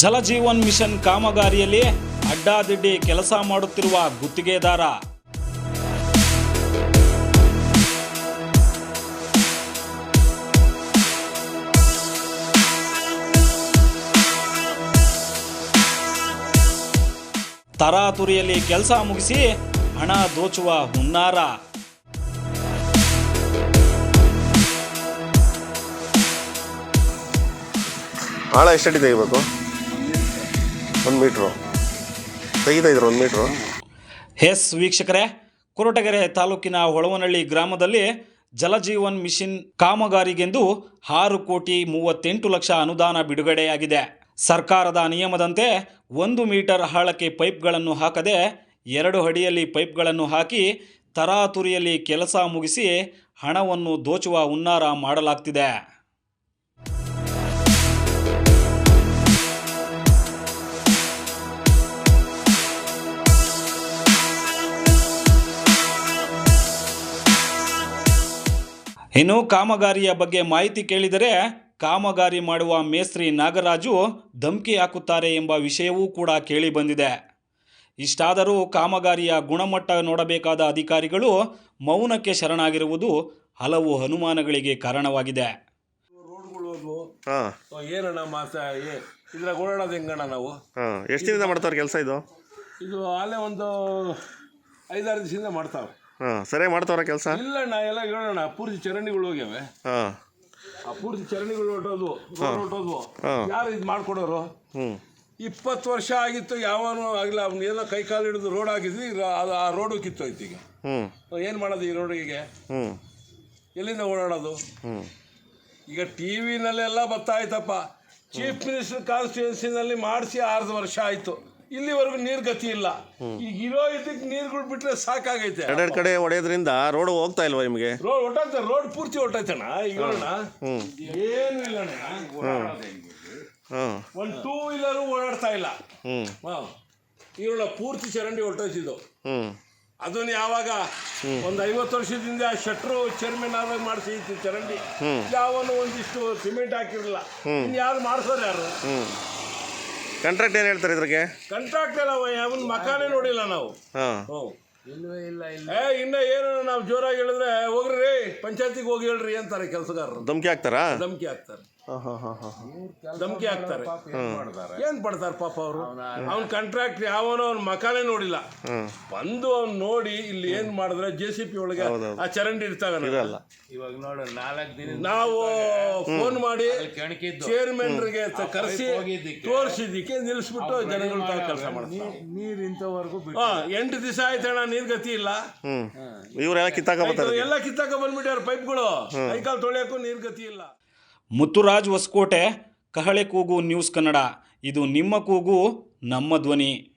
Jal Jeevan mission ಕಾಮಗಾರಿಯಲ್ಲಿ ಅಡ್ಡಾದಿಡ್ಡಿ ಕೆಲಸ ಮಾಡುತ್ತಿರುವ ಗುತ್ತಿಗೆದಾರ. ತರಾತುರಿಯಲ್ಲಿ ಕೆಲಸ ಮುಗಿಸಿ ಹಣ ದೋಚುವ ಹುನ್ನಾರ. ಆಳ ಎಷ್ಟಡಿ ತೆಗಿಬೇಕು? ಒಂದು ಮೀಟ್ರು. ತೆಗಿತಾಯಿದ್ರು ಒಂದು ಮೀಟ್ರು. ಎಸ್ ವೀಕ್ಷಕರೇ, ಕೊರಟಗೆರೆ ತಾಲೂಕಿನ ಹೊಳವನಹಳ್ಳಿ ಗ್ರಾಮದಲ್ಲಿ ಜಲಜೀವನ್ ಮಿಷನ್ ಕಾಮಗಾರಿಗೆಂದು ಆರು ಕೋಟಿ ಮೂವತ್ತೆಂಟು ಲಕ್ಷ ಅನುದಾನ ಬಿಡುಗಡೆಯಾಗಿದೆ. ಸರ್ಕಾರದ ನಿಯಮದಂತೆ ಒಂದು ಮೀಟರ್ ಆಳಕ್ಕೆ ಪೈಪ್ಗಳನ್ನು ಹಾಕದೆ ಎರಡು ಅಡಿಯಲ್ಲಿ ಪೈಪ್ಗಳನ್ನು ಹಾಕಿ ತರಾತುರಿಯಲ್ಲಿ ಕೆಲಸ ಮುಗಿಸಿ ಹಣವನ್ನು ದೋಚುವ ಹುನ್ನಾರ ಮಾಡಲಾಗ್ತಿದೆ. ಇನ್ನು ಕಾಮಗಾರಿಯ ಬಗ್ಗೆ ಮಾಹಿತಿ ಕೇಳಿದರೆ ಕಾಮಗಾರಿ ಮಾಡುವ ಮೇಸ್ತ್ರಿ ನಾಗರಾಜು ಧಮಕಿ ಹಾಕುತ್ತಾರೆ ಎಂಬ ವಿಷಯವೂ ಕೂಡ ಕೇಳಿ ಬಂದಿದೆ. ಇಷ್ಟಾದರೂ ಕಾಮಗಾರಿಯ ಗುಣಮಟ್ಟ ನೋಡಬೇಕಾದ ಅಧಿಕಾರಿಗಳು ಮೌನಕ್ಕೆ ಶರಣಾಗಿರುವುದು ಹಲವು ಅನುಮಾನಗಳಿಗೆ ಕಾರಣವಾಗಿದೆ. ಏನಣ್ಣ ಮಾಸ ಓಡಾಡೋದು ಹೆಂಗಣ್ಣ ನಾವು? ಎಷ್ಟು ದಿನದಿಂದ ಮಾಡ್ತಾರೆ ಕೆಲಸ ಇದು? ಇದು ಅಲ್ಲೇ ಒಂದು ಐದಾರು ದಿವಸದಿಂದ ಮಾಡ್ತಾವೆ ಹಾಂ ಸರಿಯಾಗಿ ಮಾಡ್ತಾವ್ರ ಕೆಲಸ. ಇಲ್ಲಣ್ಣ ಎಲ್ಲ ಹೇಳೋಣ ಪೂರ್ತಿ ಚರಂಡಿಗಳು ಹೋಗ್ಯಾವೆ. ಹಾಂ. ಆ ಪೂರ್ತಿ ಚರಂಡಿಗಳು ಹೊಟ್ಟೋದ್ವು ರೋಡ್ ಹೊಟ್ಟೋದ್ವು ಯಾರು ಇದು ಮಾಡ್ಕೊಡೋರು? ಹ್ಞೂ ಇಪ್ಪತ್ತು ವರ್ಷ ಆಗಿತ್ತು ಯಾವನು ಆಗಿಲ್ಲ ಅವ್ನು ಏನೋ ಕೈ ಕಾಲು ಹಿಡಿದು ರೋಡ್ ಹಾಕಿದ್ವಿ ಅದು ಆ ರೋಡು ಕಿತ್ತೋಯ್ತು ಈಗ. ಹ್ಞೂ ಏನು ಮಾಡೋದು ಈ ರೋಡಿಗೆ ಹ್ಞೂ ಎಲ್ಲಿಂದ ಓಡಾಡೋದು? ಹ್ಞೂ ಈಗ ಟಿ ವಿನಲ್ಲೆಲ್ಲ ಬರ್ತಾ ಆಯ್ತಪ್ಪ. ಚೀಫ್ ಮಿನಿಸ್ಟರ್ ಕಾನ್ಸ್ಟಿಟ್ಯೂನ್ಸಿನಲ್ಲಿ ಮಾಡಿಸಿ ಆರು ವರ್ಷ ಆಯ್ತು. ಇಲ್ಲಿವರೆಗೂ ನೀರ್ ಗತಿ ಇಲ್ಲ. ಈಗ ಇರೋ ಇದಕ್ಕೆ ನೀರುಗಳು ಬಿಟ್ರೆ ಸಾಕಾಗೈತೆ. ಎರಡೆರಡು ಕಡೆ ಹೊಡೆಯೋದ್ರಿಂದ ರೋಡ್ ಹೋಗ್ತಾ ಇಲ್ವಾ ನಿಮಗೆ? ರೋಡ್ ಹೊಟ್ಟೈತೆ ರೋಡ್ ಪೂರ್ತಿ ಹೊಟ್ಟೈತಣ್ಣ ಈಗ ಏನು ಇಲ್ಲಣ್ಣ ಹಾಂ ಒಂದು ಟೂ ವೀಲರು ಓಡಾಡ್ತಾ ಇಲ್ಲ. ಈರುಳ್ಳ ಪೂರ್ತಿ ಚರಂಡಿ ಹೊಟ್ಟೋಯ್ತಿದ್ದು ಅದನ್ನ ಯಾವಾಗ? ಒಂದು ಐವತ್ತು ವರ್ಷದಿಂದ ಆ ಶಟ್ರು ಚೇರ್ಮನ್ ಆದಾಗ ಮಾಡಿಸಿ ಚರಂಡಿ. ಯಾವನು ಒಂದಿಷ್ಟು ಸಿಮೆಂಟ್ ಹಾಕಿರಲಿಲ್ಲ. ಇನ್ನು ಯಾರು ಮಾಡಿಸೋರು ಯಾರು? ಕಾಂಟ್ರಾಕ್ಟ್ ಏನು ಹೇಳ್ತಾರೆ ಇದ್ರಿಗೆ ಕಾಂಟ್ರಾಕ್ಟ್ ಅಲ್ಲ ಅವನ ಮಕಾನೇ ನೋಡಿಲ್ಲ ನಾವು. ಹಾಂ. ಹ್ಞೂ ಏ ಇನ್ನ ಏನು ನಾವು ಜೋರಾಗಿ ಹೇಳಿದ್ರೆ ಹೋಗ್ರಿ ಪಂಚಾಯತಿಗೆ ಹೋಗಿ ಹೇಳ್ರಿ ಅಂತಾರೆ ಕೆಲಸಗಾರರು. ಧಮಕಿ ಹಾಕ್ತಾರಾ? ಧಮಕಿ ಹಾಕ್ತಾರೆ. ಧಮಕಿ ಹಾಕ್ತಾರೆ. ಏನ್ ಪಡ್ತಾರೆ ಪಾಪ ಅವರು? ಅವ್ನ ಕಾಂಟ್ರಾಕ್ಟ್ ಯಾವನೋ ಅವ್ನ ಮಕಾನೇ ನೋಡಿಲ್ಲ. ಬಂದು ಅವ್ನು ನೋಡಿ ಇಲ್ಲಿ ಏನ್ ಮಾಡಿದ್ರೆ ಜೆ ಸಿ ಪಿ ಒಳಗೆ ಆ ಚರಂಡಿ ಇರ್ತಾವ ಇವಾಗ ನೋಡು ನಾಲ್ಕು ದಿನ ನಾವು ಫೋನ್ ಮಾಡಿ ಚೇರ್ಮನ್ ಚೇರ್ಮನ್ರಿಗೆ ಕರೆಸಿ ತೋರಿಸಿದ್ದಕ್ಕೆ ನಿಲ್ಲಿಸ್ಬಿಟ್ಟು ಜನಗಳ ಕೆಲಸ ಮಾಡ್ತಾರೆ. ನೀರ್ ಇಂಥವರೆಗೂ ಎಂಟು ದಿವಸ ಆಯ್ತಣ್ಣ ನೀರ್ ಗತಿ ಇಲ್ಲ. ಇವ್ರೆಲ್ಲ ಕಿತ್ತಾಕ ಬರ್ತಾರೆ ಎಲ್ಲ ಕಿತ್ತಾಕ ಬಂದ್ಬಿಟ್ಟಾರ ಪೈಪ್ಗಳು. ಕೈಕಾಲು ತೊಳೆಯಕ್ಕೂ ನೀರ್ ಗತಿ ಇಲ್ಲ. ಮುತ್ತುರಾಜ್ ಹೊಸಕೋಟೆ ಕಹಳೆ ಕೂಗು ನ್ಯೂಸ್ ಕನ್ನಡ. ಇದು ನಿಮ್ಮ ಕೂಗು ನಮ್ಮ ಧ್ವನಿ.